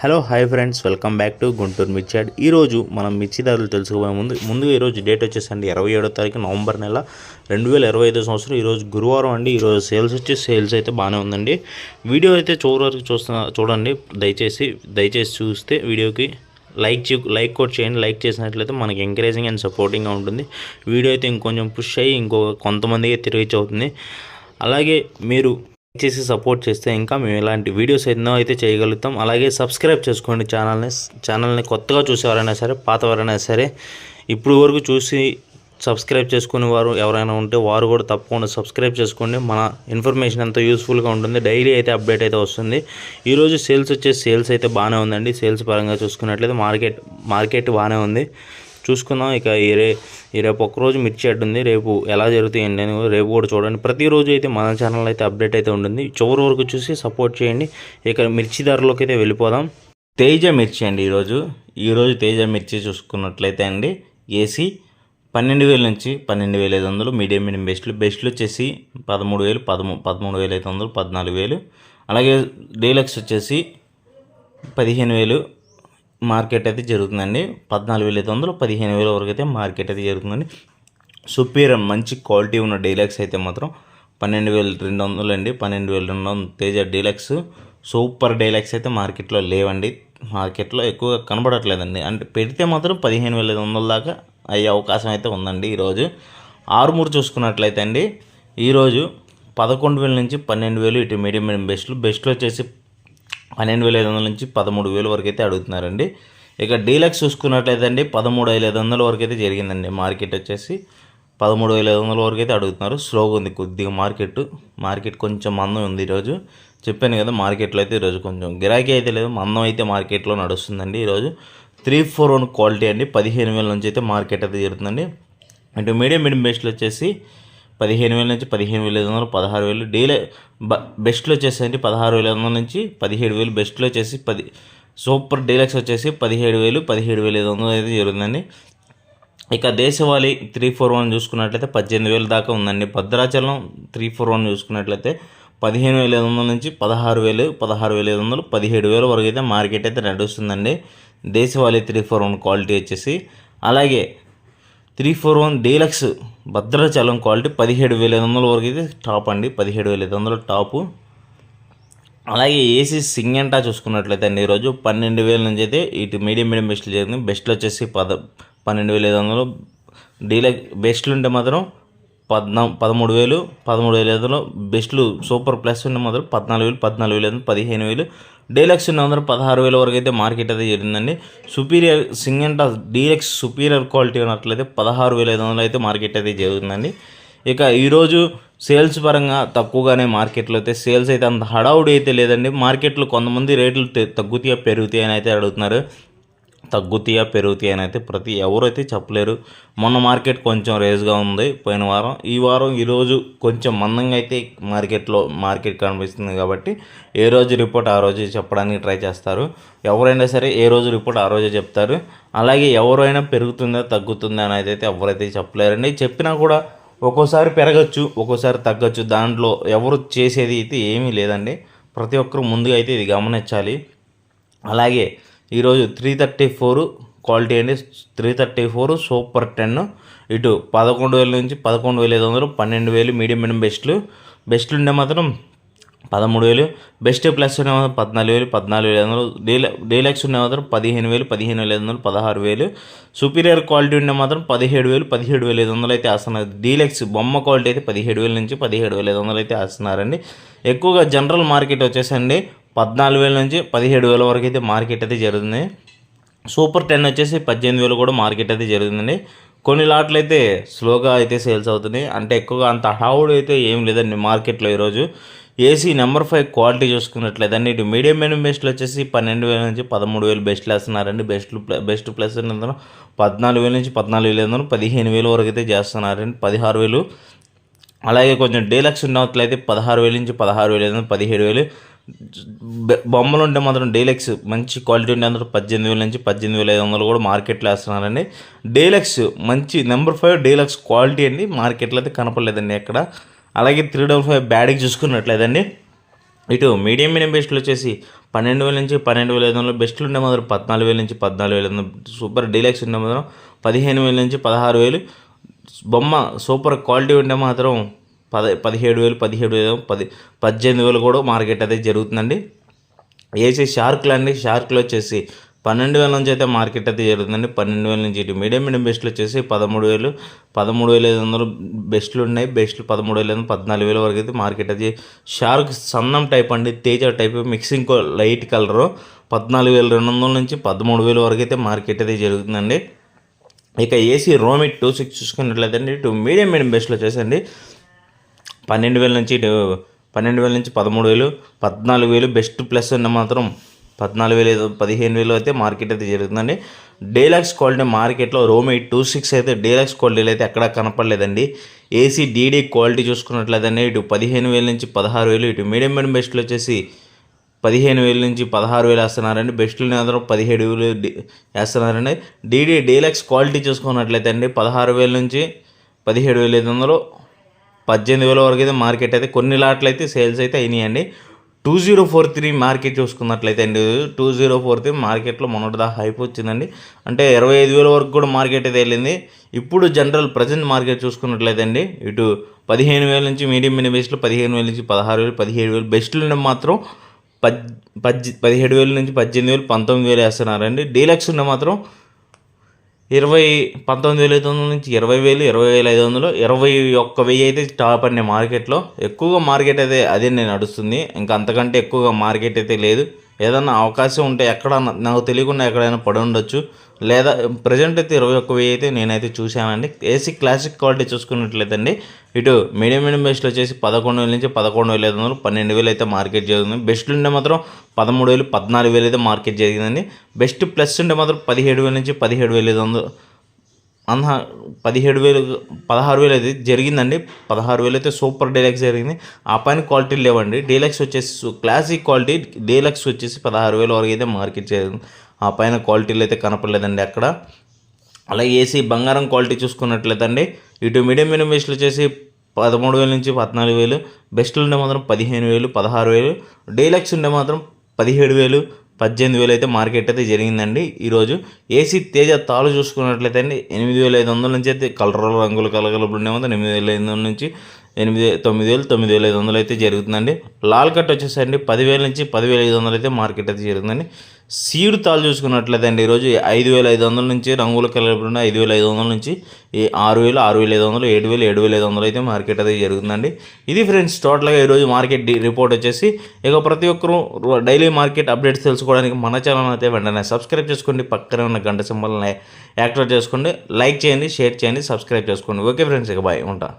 Hello hi friends welcome back to Guntur మిర్చాడ్ ఈరోజు మనం మిర్చి ధరలు తెలుసుకోబోయే ముందు ముందు ఈరోజు డేట్ వచ్చేసండి ఇరవై ఏడో తారీఖు నవంబర్ నెల రెండు వేల ఇరవై ఐదో సంవత్సరం. ఈరోజు గురువారం అండి ఈరోజు సేల్స్ వచ్చి సేల్స్ అయితే బాగానే ఉందండి. వీడియో అయితే చివరి వరకు చూస్తున్న చూడండి దయచేసి దయచేసి చూస్తే వీడియోకి లైక్ చే లైక్ కూడా చేయండి. లైక్ చేసినట్లయితే మనకి ఎంకరేజింగ్ అండ్ సపోర్టింగ్గా ఉంటుంది. వీడియో అయితే ఇంకొంచెం పుష్ అయ్యి ఇంకో కొంతమందికి తిరిగి అవుతుంది. అలాగే మీరు చేసి సపోర్ట్ చేస్తే ఇంకా మేము ఇలాంటి వీడియోస్ ఎన్నో అయితే చేయగలుగుతాం. అలాగే సబ్స్క్రైబ్ చేసుకోండి ఛానల్ని ఛానల్ని కొత్తగా చూసేవారైనా సరే పాతవారైనా సరే ఇప్పుడు వరకు చూసి సబ్స్క్రైబ్ చేసుకునే వారు ఎవరైనా ఉంటే వారు కూడా తప్పకుండా సబ్స్క్రైబ్ చేసుకోండి. మన ఇన్ఫర్మేషన్ అంతా యూస్ఫుల్గా ఉంటుంది. డైలీ అయితే అప్డేట్ అయితే వస్తుంది. ఈరోజు సేల్స్ వచ్చే సేల్స్ అయితే బాగానే ఉందండి. సేల్స్ పరంగా చూసుకున్నట్లయితే మార్కెట్ మార్కెట్ బాగానే ఉంది. చూసుకుందాం ఇక ఈ రే ఈ రేపు ఒక్కరోజు మిర్చి అడ్డు ఉంది. రేపు ఎలా జరుగుతాయి ఏంటి అని కూడా రేపు కూడా చూడండి. ప్రతిరోజు అయితే మన ఛానల్ అయితే అప్డేట్ అయితే ఉంటుంది. చివరి వరకు చూసి సపోర్ట్ చేయండి. ఇక మిర్చి ధరలోకి అయితే వెళ్ళిపోదాం. తేజ మిర్చి అండి ఈరోజు. ఈరోజు తేజ మిర్చి చూసుకున్నట్లయితే అండి ఏసీ పన్నెండు వేల నుంచి పన్నెండు వేల ఐదు వందలు మీడియం మీడియం బెస్ట్లు. బెస్ట్లు వచ్చేసి పదమూడు వేలు పదమూ పదమూడు వేల ఐదు వందలు పద్నాలుగు వేలు. అలాగే డీలక్స్ వచ్చేసి పదిహేను వేలు మార్కెట్ అయితే జరుగుతుందండి. పద్నాలుగు వేల ఐదు వందలు పదిహేను వేల వరకు అయితే మార్కెట్ అయితే జరుగుతుందండి. సుపీరియర్ మంచి క్వాలిటీ ఉన్న డీలక్స్ అయితే మాత్రం పన్నెండు వేల రెండు వందలు అండి పన్నెండు వేల రెండు వందలు తేజ డీలక్స్. సూపర్ డీలక్స్ అయితే మార్కెట్లో లేవండి. మార్కెట్లో ఎక్కువగా కనబడట్లేదండి. అంటే పెడితే మాత్రం పదిహేను వేల ఐదు వందల దాకా అయ్యే అవకాశం అయితే ఉందండి ఈరోజు. ఆరుమూరు చూసుకున్నట్లయితే అండి ఈరోజు పదకొండు వేల నుంచి పన్నెండు వేలు ఇటు మీడియం మీడియం బెస్ట్లు బెస్ట్లు వచ్చేసి పన్నెండు వేల ఐదు వందల నుంచి పదమూడు వేలు వరకు అయితే అడుగుతున్నారండి. ఇక డీలక్స్ చూసుకున్నట్లయితే అండి పదమూడు వేల ఐదు వందల వరకు అయితే జరిగిందండి. మార్కెట్ వచ్చేసి పదమూడు వేల ఐదు వందల వరకు అయితే అడుగుతున్నారు. స్లోగా ఉంది కొద్దిగా మార్కెట్. మార్కెట్ కొంచెం మందం ఉంది ఈరోజు. చెప్పాను కదా మార్కెట్లో అయితే ఈరోజు కొంచెం గిరాకీ అయితే లేదు. మందం అయితే మార్కెట్లో నడుస్తుందండి ఈరోజు. త్రీ ఫోర్ వన్ క్వాలిటీ అండి. పదిహేను వేల నుంచి అయితే మార్కెట్ అయితే జరుగుతుందండి. అంటే మీడియం మీడియం బేస్ట్లో వచ్చేసి పదిహేను వేల నుంచి పదిహేను వేల ఐదు వందలు పదహారు వేలు. డీలే బ బెస్ట్లు వచ్చేసి పదహారు వేల ఐదు వందల నుంచి పదిహేడు వేలు. బెస్ట్లో వచ్చేసి పది సూపర్ డీలక్స్ వచ్చేసి పదిహేడు వేలు పదిహేడు వేల ఐదు వందలు అయితే జరుగుతుందండి. ఇక దేశవాళీ త్రీ ఫోర్ వన్ చూసుకున్నట్లయితే పద్దెనిమిది వేలు దాకా ఉందండి. భద్రాచలం త్రీ ఫోర్ వన్ చూసుకున్నట్లయితే పదిహేను వేల ఐదు వందల నుంచి పదహారు వేలు పదహారు వేల ఐదు వందలు పదిహేడు వేల వరకు అయితే మార్కెట్ అయితే నడుస్తుందండి. దేశవాళీ త్రీ ఫోర్ వన్ క్వాలిటీ వచ్చేసి. అలాగే three four one deluxe Bhadrachalam quality పదిహేడు వేల ఐదు వందల వరకు అయితే టాప్ అండి. పదిహేడు వేల ఐదు వందల టాపు. అలాగే ఏసీ సింగంటా చూసుకున్నట్లయితే అండి ఈరోజు పన్నెండు వేల నుంచి అయితే ఇటు మీడియం మీడియం బెస్ట్లు జరిగింది. బెస్ట్లు వచ్చేసి పద పన్నెండు వేల ఐదు వందలు. డీలక్ బెస్ట్లు ఉంటే మాత్రం పద్నా పదమూడు వేలు పదమూడు వేల ఐదు బెస్ట్లు సూపర్ ప్లస్ ఉంటే మాత్రం పద్నాలుగు వేలు పద్నాలుగు వేల పదిహేను వేలు. డీలక్స్ ఉన్న మాత్రం పదహారు వేల వరకు అయితే మార్కెట్ అయితే జరిగిందండి. సుపీరియర్ సింగంటా డీలక్స్ సుపీరియర్ క్వాలిటీ ఉన్నట్లయితే పదహారు వేల ఐదు వందలు అయితే మార్కెట్ అయితే జరుగుతుందండి ఇక ఈరోజు సేల్స్ పరంగా తక్కువగానే మార్కెట్లో అయితే సేల్స్ అయితే అంత హడావుడి అయితే లేదండి. మార్కెట్లో కొంతమంది రేట్లు తగ్గుతాయా పెరుగుతాయా అని అయితే అడుగుతున్నారు. తగ్గుతాయా పెరుగుతాయా అని అయితే ప్రతి ఎవరైతే చెప్పలేరు. మొన్న మార్కెట్ కొంచెం రేజ్గా ఉంది పోయిన వారం. ఈ వారం ఈరోజు కొంచెం మందంగా అయితే మార్కెట్లో మార్కెట్ కనిపిస్తుంది కాబట్టి ఏ రోజు రిపోర్ట్ ఆ రోజు చెప్పడానికి ట్రై చేస్తారు. ఎవరైనా సరే ఏ రోజు రిపోర్ట్ ఆ రోజే చెప్తారు. అలాగే ఎవరైనా పెరుగుతుందా తగ్గుతుందా అని అయితే ఎవరైతే చెప్పలేరండి. చెప్పినా కూడా ఒక్కోసారి పెరగచ్చు ఒక్కోసారి తగ్గచ్చు. దాంట్లో ఎవరు చేసేది అయితే ఏమీ లేదండి. ప్రతి ఒక్కరు ముందుగా అయితే ఇది గమనించాలి. అలాగే ఈరోజు త్రీ థర్టీ ఫోర్ క్వాలిటీ అండి. Three thirty four super ten ఇటు పదకొండు వేల నుంచి పదకొండు వేల ఐదు వందలు పన్నెండు వేలు మీడియం మీడియం బెస్ట్లు బెస్ట్లు ఉండే మాత్రం పదమూడు వేలు. బెస్ట్ ప్లస్ ఉండే మాత్రం పద్నాలుగు వేలు పద్నాలుగు వేల ఐదు వందలు. డీల డీలక్స్ ఉండే మాత్రం పదిహేను వేలు పదిహేను వేల ఐదు వందలు పదహారు వేలు. సుపీరియర్ క్వాలిటీ ఉండే మాత్రం పదిహేడు వేలు పదిహేడు వేల ఐదు వందలు అయితే ఆస్తున్నారు డీలక్స్ బొమ్మ క్వాలిటీ అయితే పదిహేడు వేల నుంచి పదిహేడు వేల ఐదు వందలు అయితే ఆస్తున్నారండి ఎక్కువగా జనరల్ మార్కెట్ వచ్చేసండి. పద్నాలుగు వేల నుంచి పదిహేడు వేల వరకు అయితే మార్కెట్ అయితే జరుగుతుంది. సూపర్ టెన్ వచ్చేసి పద్దెనిమిది వేలు కూడా మార్కెట్ అయితే జరుగుతుందండి. కొన్ని లాట్లు అయితే స్లోగా అయితే సేల్స్ అవుతున్నాయి. అంటే ఎక్కువగా అంత హడావుడు అయితే ఏం లేదండి మార్కెట్లో ఈరోజు. ఏసీ నెంబర్ ఫైవ్ క్వాలిటీ చూసుకున్నట్లయితే ఇటు మీడియం మీడియం బెస్ట్లు వచ్చేసి పన్నెండు వేల నుంచి పదమూడు వేలు బెస్ట్లు వేస్తున్నారండి. బెస్ట్ బెస్ట్ ప్లస్ ఏంటంటే పద్నాలుగు వేల నుంచి పద్నాలుగు వేలు ఐదు పదిహేను వేల వరకు అయితే చేస్తున్నారండి. పదిహారు వేలు. అలాగే కొంచెం డీలక్స్ ఉన్నట్లయితే పదహారు వేల నుంచి పదహారు వేల ఐదు పదిహేడు వేలు. బొమ్మలు ఉంటే మాత్రం డీలక్స్ మంచి క్వాలిటీ ఉండే అందరూ పద్దెనిమిది వేల నుంచి పద్దెనిమిది వేల ఐదు వందలు కూడా మార్కెట్లో వేస్తున్నారండి. డీలక్స్ మంచి నెంబర్ ఫైవ్ డీలక్స్ క్వాలిటీ అండి. మార్కెట్లో అయితే కనపడలేదండి ఎక్కడ. అలాగే త్రీ డబల్ ఫైవ్ బ్యాడ్కి చూసుకున్నట్లేదండి ఇటు మీడియం మీడియం బెస్ట్లు వచ్చేసి పన్నెండు వేల నుంచి పన్నెండు వేల ఐదు వందలు. బెస్ట్లు ఉండే మాత్రం పద్నాలుగు వేల నుంచి పద్నాలుగు వేల ఐదు వందలు. సూపర్ డీలక్స్ ఉండే మాత్రం పదిహేను వేల నుంచి పదహారు వేలు. బొమ్మ సూపర్ క్వాలిటీ ఉంటే మాత్రం పద పదిహేడు వేలు పదిహేడు వేలు పది పద్దెనిమిది వేలు కూడా మార్కెట్ అయితే జరుగుతుందండి. ఏసీ షార్క్లు అండి షార్క్లు వచ్చేసి పన్నెండు వేల నుంచి అయితే మార్కెట్ అయితే జరుగుతుందండి. పన్నెండు వేల నుంచి ఇటు మీడియం మీడియం బెస్ట్లు వచ్చేసి పదమూడు వేలు పదమూడు వేల ఐదు వందలు బెస్ట్లు ఉన్నాయి. బెస్ట్లు పదమూడు వేల పద్నాలుగు వేల వరకు అయితే మార్కెట్ అయితే షార్క్ సన్నం టైప్ అండి Teja type mixing light colour పద్నాలుగు వేల రెండు వందల నుంచి పదమూడు వేల వరకు అయితే మార్కెట్ అయితే జరుగుతుందండి. ఇక ఏసీ రోమిట్ టూ సిక్స్ చూసుకున్నట్లయితే అండి ఇటు మీడియం మీడియం బెస్ట్లు వచ్చేసండి పన్నెండు వేల నుంచి ఇటు పన్నెండు వేల నుంచి పదమూడు వేలు పద్నాలుగు వేలు బెస్ట్ ప్లస్ ఉన్న మాత్రం పద్నాలుగు వేలు పదిహేను వేలు అయితే మార్కెట్ అయితే జరుగుతుందండి. డేలక్స్ క్వాలిటీ మార్కెట్లో రోమ్ ఎయిట్ టూ సిక్స్ అయితే డీలక్స్ క్వాలిటీలు అయితే ఎక్కడా కనపడలేదండి. ఏసీ డీడీ క్వాలిటీ చూసుకున్నట్లయితే ఇటు పదిహేను వేల నుంచి పదహారు వేలు ఇటు మీడియం మీడియం బెస్ట్లో వచ్చేసి పదిహేను వేల నుంచి పదహారు వేలు వేస్తున్నారండి. బెస్ట్లు మాత్రం పదిహేడు వేలు వేస్తున్నారండి. డీడీ డీలక్స్ క్వాలిటీ చూసుకున్నట్లయితే అండి పదహారు వేల నుంచి పదిహేడు వేల ఐదు వందలు పద్దెనిమిది వేల వరకు అయితే మార్కెట్ అయితే కొన్ని లాట్లు అయితే సేల్స్ అయితే అయినాయండి. Two zero four three market చూసుకున్నట్లయితే అండి. టూ జీరో ఫోర్ త్రీ మార్కెట్లో మొన్నటిదా హైప్ వచ్చిందండి. అంటే ఇరవై ఐదు వేల వరకు కూడా మార్కెట్ అయితే వెళ్ళింది. ఇప్పుడు జనరల్ ప్రజెంట్ మార్కెట్ చూసుకున్నట్లయితే అండి ఇటు పదిహేను వేల నుంచి మీడియం మినీ బేస్లో పదిహేను వేల నుంచి పదహారు వేలు పదిహేడు వేలు బెస్ట్లో మాత్రం పద్ పద్ పదిహేడు వేల నుంచి పద్దెనిమిది వేలు పంతొమ్మిది వేలు వేస్తున్నారండి. డీలక్స్ ఉన్న మాత్రం ఇరవై పంతొమ్మిది వేల ఐదు వందల నుంచి ఇరవై వేలు ఇరవై వేల ఐదు వందలు ఇరవై ఒక్క వెయ్యి అయితే టాప్ అండి మార్కెట్లో ఎక్కువగా మార్కెట్ అయితే అదే నేను నడుస్తుంది. ఇంకా అంతకంటే ఎక్కువగా మార్కెట్ అయితే లేదు. ఏదన్నా అవకాశం ఉంటే ఎక్కడ నాకు తెలియకుండా ఎక్కడైనా పడి ఉండొచ్చు. లేదా ప్రజెంట్ అయితే ఇరవై ఒక్క వెయ్యి అయితే నేనైతే చూసామండి ఏసీ క్లాసిక్ క్వాలిటీ చూసుకున్నట్లయితే ఇటు మీడియం మీడియం బెస్ట్లో వచ్చేసి పదకొండు వేల నుంచి పదకొండు వేల ఐదు వందలు పన్నెండు వేలు అయితే మార్కెట్ జరుగుతుంది బెస్ట్లు ఉంటే మాత్రం పదమూడు వేలు పద్నాలుగు వేలు అయితే మార్కెట్ జరిగిందండి బెస్ట్ ప్లస్ ఉంటే మాత్రం పదిహేడు వేల నుంచి పదిహేడు వేల ఐదు వందలు అన్న పదిహేడు వేలు పదహారు వేలు అయితే జరిగిందండి. పదహారు వేలు అయితే సూపర్ డీలక్స్ జరిగింది. ఆ పైన క్వాలిటీ లేవండి. డీలక్స్ వచ్చేసి క్లాసిక్ క్వాలిటీ డీలక్స్ వచ్చేసి పదహారు వేల వరకు అయితే మార్కెట్ జరిగింది ఆ పైన క్వాలిటీలు అయితే కనపడలేదండి అక్కడ. అలాగే ఏసీ బంగారం క్వాలిటీ చూసుకున్నట్లయితే ఇటు మీడియం మీడియం బెస్ట్లు వచ్చేసి పదమూడు వేల నుంచి పద్నాలుగు వేలు బెస్ట్లు ఉండే మాత్రం పదిహేను వేలు పదహారు వేలు డీలక్స్ ఉండే మాత్రం పదిహేడు వేలు పద్దెనిమిది వేలు అయితే మార్కెట్ అయితే జరిగిందండి ఈరోజు. ఏసీ తేజ తాಳು చూసుకున్నట్లయితే అండి ఎనిమిది వేల ఐదు వందల నుంచి అయితే కలర్ రంగులు కలగలుపులు ఉండే మాత్రం ఎనిమిది వేల ఐదు వందల నుంచి ఎనిమిది తొమ్మిది వేలు తొమ్మిది వేల ఐదు వందలు అయితే జరుగుతుందండి. లాల్ కట్ వచ్చేసండి పదివేల నుంచి పదివేల ఐదు వందలు అయితే మార్కెట్ అయితే జరుగుతుందండి. సీడ్ తాలు చూసుకున్నట్లయితే అండి ఈరోజు ఐదు వేల ఐదు వందల నుంచి రంగుల కలర్ ఉన్న ఐదు వేల ఐదు వందల నుంచి ఈ ఆరు వేలు ఆరు వేల ఐదు వందలు ఏడు వేలు ఏడు వేల ఐదు వందలు అయితే మార్కెట్ అయితే జరుగుతుందండి. ఇది ఫ్రెండ్స్ టోటల్గా ఈరోజు మార్కెట్ రిపోర్ట్ వచ్చేసి ఇక ప్రతి ఒక్కరూ డైలీ మార్కెట్ అప్డేట్స్ తెలుసుకోవడానికి మన ఛానల్ అయితే వెంటనే సబ్స్క్రైబ్ చేసుకోండి. పక్కనే ఉన్న గంట సింబల్ని యాక్టివేట్ చేసుకోండి. లైక్ చేయండి షేర్ చేయండి సబ్స్క్రైబ్ చేసుకోండి. ఓకే ఫ్రెండ్స్ ఇక బాయ్ ఉంటా.